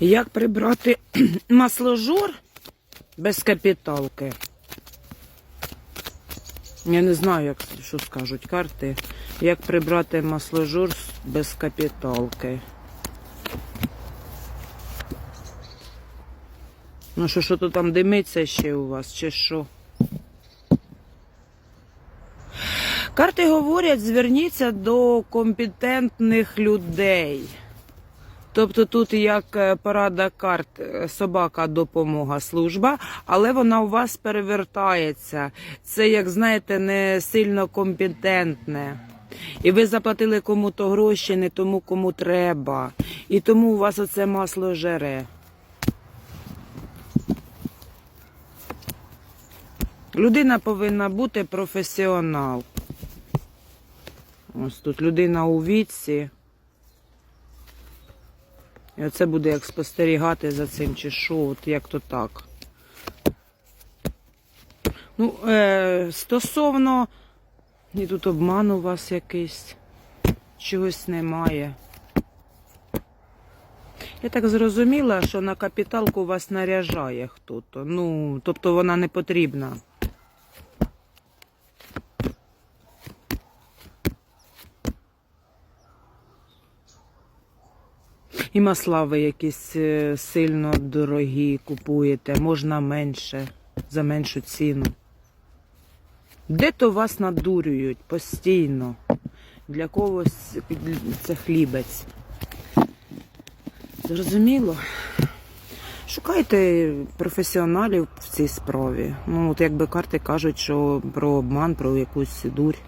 Як прибрати масложор без капіталки? Я не знаю, як, що скажуть карти. Як прибрати масложор без капіталки. Ну що, що то там димиться ще у вас, чи що? Карти говорять, зверніться до компетентних людей. Тобто тут як е, порада карт е, собака допомога служба, але вона у вас перевертається. Це, як знаєте, не сильно компетентне. І ви заплатили кому-то гроші, не тому, кому треба. І тому у вас оце масло жере. Людина повинна бути професіонал. Ось тут людина у віці. І оце буде як спостерігати за цим, чи що, от як то так. Ну, е, стосовно. І тут обман у вас якийсь. Чогось немає. Я так зрозуміла, що на капіталку вас наряжає хто-то. Ну, тобто вона не потрібна. І масла ви якісь е, сильно дорогі купуєте, можна менше, за меншу ціну. Де то вас надурюють постійно. Для когось це хлібець. Зрозуміло? Шукайте професіоналів в цій справі. Ну, от якби карти кажуть, що про обман, про якусь дурь.